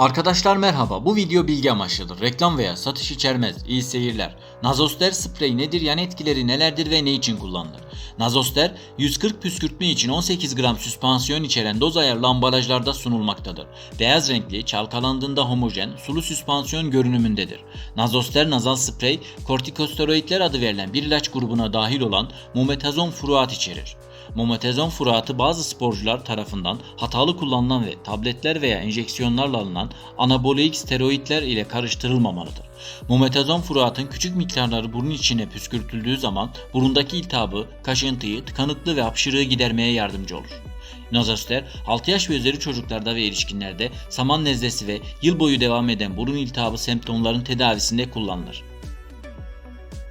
Arkadaşlar merhaba. Bu video bilgi amaçlıdır. Reklam veya satış içermez. İyi seyirler. Nazoster sprey nedir? Yan etkileri nelerdir ve ne için kullanılır? Nazoster 140 püskürtme için 18 gram süspansiyon içeren doz ayarlı ambalajlarda sunulmaktadır. Beyaz renkli, çalkalandığında homojen, sulu süspansiyon görünümündedir. Nazoster nazal sprey, kortikosteroidler adı verilen bir ilaç grubuna dahil olan mometazon furuat içerir. Mometazon furatı bazı sporcular tarafından hatalı kullanılan ve tabletler veya enjeksiyonlarla alınan anabolik steroidler ile karıştırılmamalıdır. Mometazon furatın küçük miktarları burun içine püskürtüldüğü zaman burundaki iltihabı, kaşıntıyı, tıkanıklığı ve hapşırığı gidermeye yardımcı olur. Nazoster 6 yaş ve üzeri çocuklarda ve erişkinlerde saman nezlesi ve yıl boyu devam eden burun iltihabı semptomların tedavisinde kullanılır.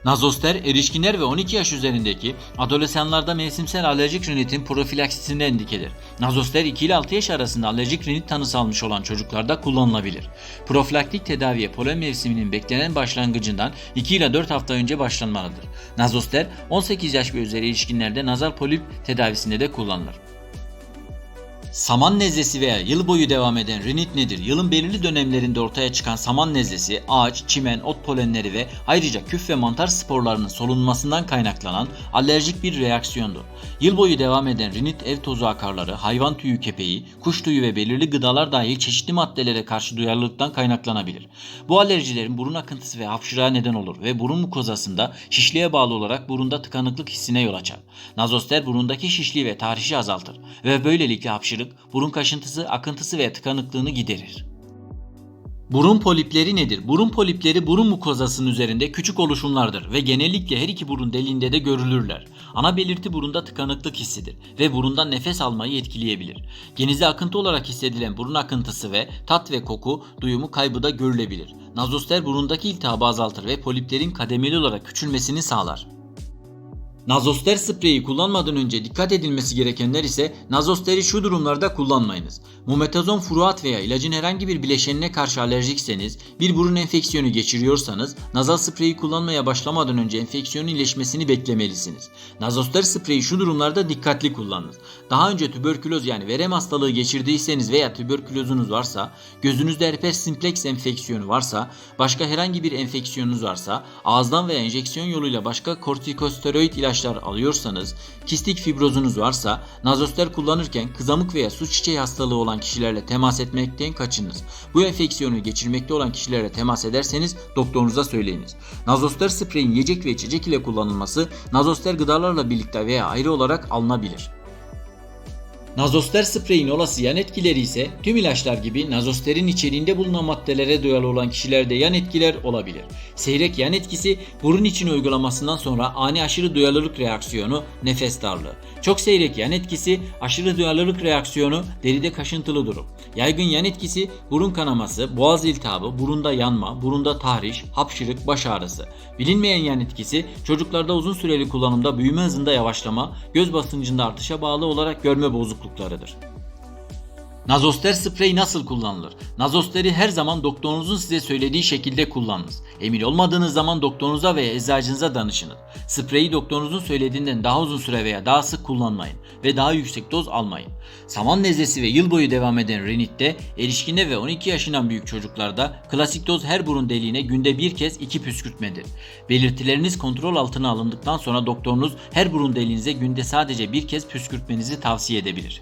Nazoster erişkinler ve 12 yaş üzerindeki adolesanlarda mevsimsel alerjik rinitin profilaksisinde endikedir. Nazoster 2 ile 6 yaş arasında alerjik rinit tanısı almış olan çocuklarda kullanılabilir. Profilaktik tedaviye polen mevsiminin beklenen başlangıcından 2 ile 4 hafta önce başlanmalıdır. Nazoster 18 yaş ve üzeri erişkinlerde nazal polip tedavisinde de kullanılır. Saman nezlesi veya yıl boyu devam eden rinit nedir? Yılın belirli dönemlerinde ortaya çıkan saman nezlesi, ağaç, çimen, ot polenleri ve ayrıca küf ve mantar sporlarının solunmasından kaynaklanan alerjik bir reaksiyondur. Yıl boyu devam eden rinit ev tozu akarları, hayvan tüyü kepeği, kuş tüyü ve belirli gıdalar dahil çeşitli maddelere karşı duyarlılıktan kaynaklanabilir. Bu alerjilerin burun akıntısı ve hapşırığa neden olur ve burun mukozasında şişliğe bağlı olarak burunda tıkanıklık hissine yol açar. Nazoster burundaki şişliği ve tahrişi azaltır ve böylelikle hapşırık, burun kaşıntısı, akıntısı ve tıkanıklığını giderir. Burun polipleri nedir? Burun polipleri burun mukozasının üzerinde küçük oluşumlardır ve genellikle her iki burun deliğinde de görülürler. Ana belirti burunda tıkanıklık hissidir ve burundan nefes almayı etkileyebilir. Genize akıntı olarak hissedilen burun akıntısı ve tat ve koku duyumu kaybı da görülebilir. Nazoster burundaki iltihabı azaltır ve poliplerin kademeli olarak küçülmesini sağlar. Nazoster spreyi kullanmadan önce dikkat edilmesi gerekenler ise nazosteri şu durumlarda kullanmayınız. Mometazon furuat veya ilacın herhangi bir bileşenine karşı alerjikseniz, bir burun enfeksiyonu geçiriyorsanız nazal spreyi kullanmaya başlamadan önce enfeksiyonun iyileşmesini beklemelisiniz. Nazoster spreyi şu durumlarda dikkatli kullanınız. Daha önce tüberküloz yani verem hastalığı geçirdiyseniz veya tüberkülozunuz varsa, gözünüzde herpes simplex enfeksiyonu varsa, başka herhangi bir enfeksiyonunuz varsa, ağızdan veya enjeksiyon yoluyla başka kortikosteroid ilaçlar alıyorsanız, kistik fibrozunuz varsa, nazoster kullanırken kızamık veya su çiçeği hastalığı olan kişilerle temas etmekten kaçınız. Bu enfeksiyonu geçirmekte olan kişilerle temas ederseniz doktorunuza söyleyiniz. Nazoster spreyin yiyecek ve içecek ile kullanılması nazoster gıdalarla birlikte veya ayrı olarak alınabilir. Nazoster spreyin olası yan etkileri ise tüm ilaçlar gibi nazosterin içeriğinde bulunan maddelere duyarlı olan kişilerde yan etkiler olabilir. Seyrek yan etkisi burun içine uygulamasından sonra ani aşırı duyarlılık reaksiyonu, nefes darlığı. Çok seyrek yan etkisi, aşırı duyarlılık reaksiyonu, deride kaşıntılı durum. Yaygın yan etkisi burun kanaması, boğaz iltihabı, burunda yanma, burunda tahriş, hapşırık, baş ağrısı. Bilinmeyen yan etkisi çocuklarda uzun süreli kullanımda büyüme hızında yavaşlama, göz basıncında artışa bağlı olarak görme bozukluklarıdır. Nazoster sprey nasıl kullanılır? Nazosteri her zaman doktorunuzun size söylediği şekilde kullanınız. Emin olmadığınız zaman doktorunuza veya eczacınıza danışınız. Spreyi doktorunuzun söylediğinden daha uzun süre veya daha sık kullanmayın ve daha yüksek doz almayın. Saman nezlesi ve yıl boyu devam eden rinitte, erişkinde ve 12 yaşından büyük çocuklarda klasik doz her burun deliğine günde bir kez iki püskürtmedir. Belirtileriniz kontrol altına alındıktan sonra doktorunuz her burun deliğinize günde sadece bir kez püskürtmenizi tavsiye edebilir.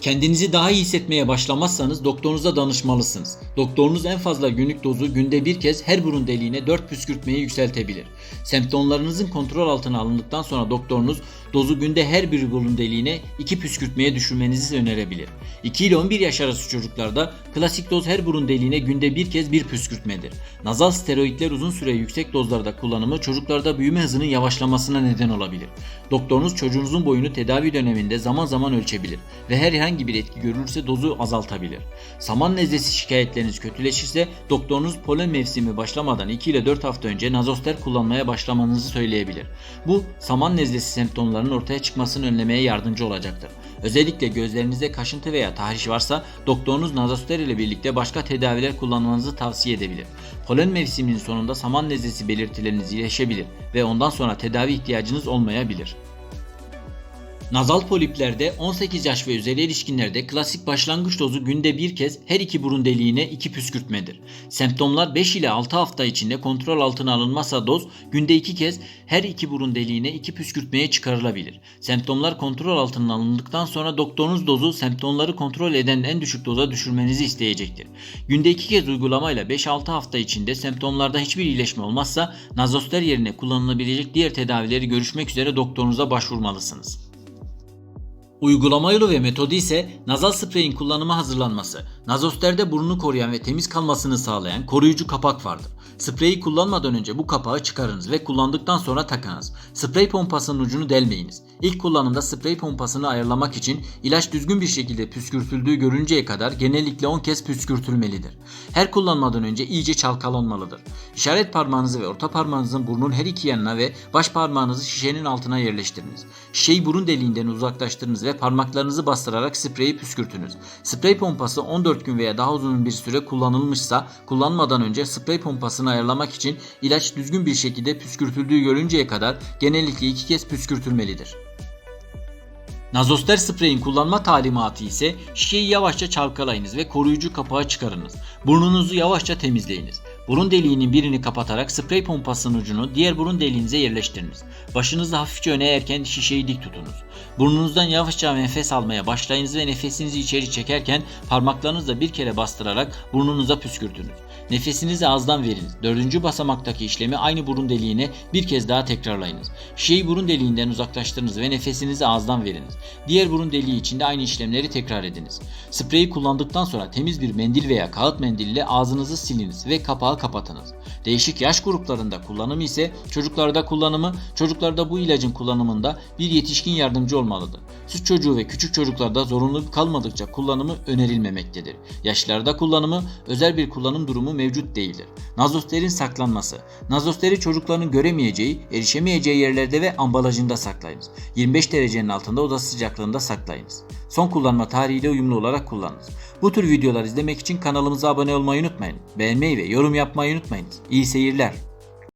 Kendinizi daha iyi hissetmeye başlamazsanız doktorunuza danışmalısınız. Doktorunuz en fazla günlük dozu günde bir kez her burun deliğine 4 püskürtmeyi yükseltebilir. Semptomlarınızın kontrol altına alındıktan sonra doktorunuz dozu günde her bir burun deliğine 2 püskürtmeye düşürmenizi önerebilir. 2 ile 11 yaş arası çocuklarda klasik doz her burun deliğine günde bir kez bir püskürtmedir. Nazal steroidler uzun süre yüksek dozlarda kullanımı çocuklarda büyüme hızının yavaşlamasına neden olabilir. Doktorunuz çocuğunuzun boyunu tedavi döneminde zaman zaman ölçebilir ve herhangi bir etki görülürse dozu azaltabilir. Saman nezlesi şikayetleriniz kötüleşirse doktorunuz polen mevsimi başlamadan 2 ile 4 hafta önce nazoster kullanmaya başlamanızı söyleyebilir. Bu saman nezlesi semptomlarının ortaya çıkmasını önlemeye yardımcı olacaktır. Özellikle gözlerinizde kaşıntı veya tahriş varsa doktorunuz nazoster ile birlikte başka tedaviler kullanmanızı tavsiye edebilir. Polen mevsiminin sonunda saman nezlesi belirtileriniz iyileşebilir ve ondan sonra tedavi ihtiyacınız olmayabilir. Nazal poliplerde 18 yaş ve üzeri erişkinlerde klasik başlangıç dozu günde bir kez her iki burun deliğine iki püskürtmedir. Semptomlar 5 ile 6 hafta içinde kontrol altına alınmazsa doz günde iki kez her iki burun deliğine iki püskürtmeye çıkarılabilir. Semptomlar kontrol altına alındıktan sonra doktorunuz dozu semptomları kontrol eden en düşük doza düşürmenizi isteyecektir. Günde iki kez uygulamayla 5-6 hafta içinde semptomlarda hiçbir iyileşme olmazsa nazoster yerine kullanılabilecek diğer tedavileri görüşmek üzere doktorunuza başvurmalısınız. Uygulama yolu ve metodu ise nazal spreyin kullanıma hazırlanması. Nazosterde burnunu koruyan ve temiz kalmasını sağlayan koruyucu kapak vardır. Spreyi kullanmadan önce bu kapağı çıkarınız ve kullandıktan sonra takınız. Sprey pompasının ucunu delmeyiniz. İlk kullanımda sprey pompasını ayarlamak için ilaç düzgün bir şekilde püskürtüldüğü görünceye kadar genellikle 10 kez püskürtülmelidir. Her kullanmadan önce iyice çalkalanmalıdır. İşaret parmağınızı ve orta parmağınızın burnun her iki yanına ve baş parmağınızı şişenin altına yerleştiriniz. Şişeyi burun deliğinden uzaklaştırınız ve parmaklarınızı bastırarak spreyi püskürtünüz. Sprey pompası 14 gün veya daha uzun bir süre kullanılmışsa kullanmadan önce sprey pompasını ayarlamak için ilaç düzgün bir şekilde püskürtüldüğü görünceye kadar genellikle iki kez püskürtülmelidir. Nazoster spreyin kullanma talimatı ise şişeyi yavaşça çalkalayınız ve koruyucu kapağı çıkarınız. Burnunuzu yavaşça temizleyiniz. Burun deliğinin birini kapatarak sprey pompasının ucunu diğer burun deliğinize yerleştiriniz. Başınızı hafifçe öne eğerken şişeyi dik tutunuz. Burnunuzdan yavaşça nefes almaya başlayınız ve nefesinizi içeri çekerken parmaklarınızla bir kere bastırarak burnunuza püskürtünüz. Nefesinizi ağızdan veriniz. Dördüncü basamaktaki işlemi aynı burun deliğine bir kez daha tekrarlayınız. Şişeyi burun deliğinden uzaklaştırınız ve nefesinizi ağızdan veriniz. Diğer burun deliği için de aynı işlemleri tekrar ediniz. Spreyi kullandıktan sonra temiz bir mendil veya kağıt mendil ile ağzınızı siliniz ve kapağı kapatınız. Değişik yaş gruplarında kullanımı ise çocuklarda kullanımı, çocuklarda bu ilacın kullanımında bir yetişkin yardımcı olmalıdır. Süt çocuğu ve küçük çocuklarda zorunlu kalmadıkça kullanımı önerilmemektedir. Yaşlılarda kullanımı özel bir kullanım durumu mevcut değildir. Nazosterin saklanması. Nazosteri çocukların göremeyeceği, erişemeyeceği yerlerde ve ambalajında saklayınız. 25 derecenin altında oda sıcaklığında saklayınız. Son kullanma tarihiyle uyumlu olarak kullanınız. Bu tür videolar izlemek için kanalımıza abone olmayı unutmayın. Beğenmeyi ve yorum yapmayı unutmayınız. İyi seyirler.